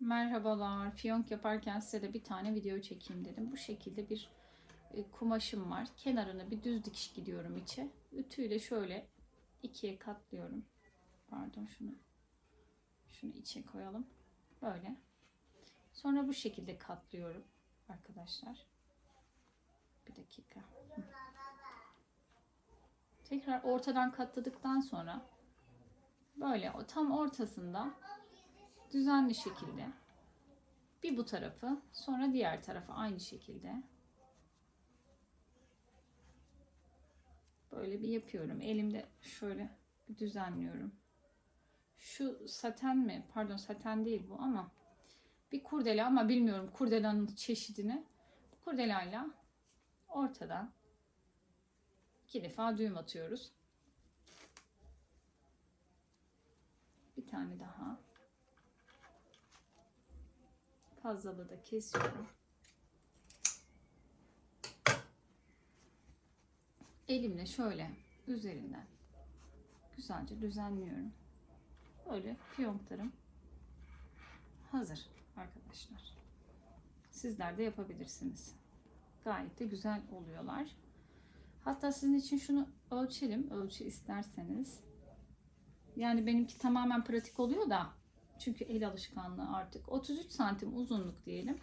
Merhabalar. Fiyonk yaparken size de bir tane video çekeyim dedim. Bu şekilde bir e, kumaşım var. Kenarına bir düz dikiş gidiyorum içe. Ütüyle şöyle ikiye katlıyorum. Pardon şunu. Şunu içe koyalım. Böyle. Sonra bu şekilde katlıyorum arkadaşlar. Bir dakika. Tekrar ortadan katladıktan sonra böyle o tam ortasında düzenli şekilde bir bu tarafı sonra diğer tarafı aynı şekilde böyle bir yapıyorum. Elimde şöyle düzenliyorum. Şu saten mi? Pardon saten değil bu ama bir kurdele ama bilmiyorum kurdelanın çeşidini. Bu kurdelayla ortadan iki defa düğüm atıyoruz. Bir tane daha. Fazlalığı da kesiyorum. Elimle şöyle üzerinden güzelce düzenliyorum. Böyle fiyonklarım hazır arkadaşlar. Sizler de yapabilirsiniz. Gayet de güzel oluyorlar. Hatta sizin için şunu ölçelim. Ölçü isterseniz. Yani benimki tamamen pratik oluyor da çünkü el alışkanlığı artık. 33 santim uzunluk diyelim.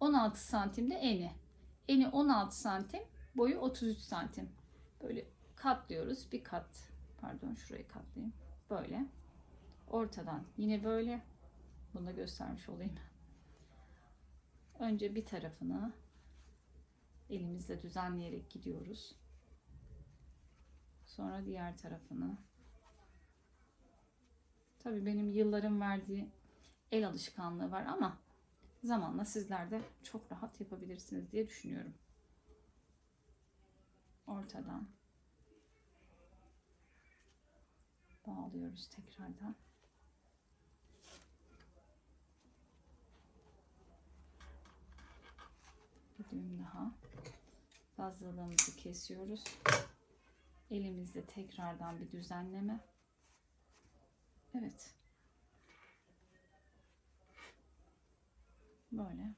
16 santim de eni. Eni 16 santim, boyu 33 santim. Böyle katlıyoruz. Bir kat. Pardon şurayı katlayayım. Böyle. Ortadan yine böyle. Bunu da göstermiş olayım. Önce bir tarafını elimizle düzenleyerek gidiyoruz. Sonra diğer tarafını Tabii benim yılların verdiği el alışkanlığı var ama zamanla sizler de çok rahat yapabilirsiniz diye düşünüyorum. Ortadan bağlıyoruz tekrardan. Bir düğüm daha. Fazlalığımızı kesiyoruz. Elimizde tekrardan bir düzenleme. Evet. Böyle.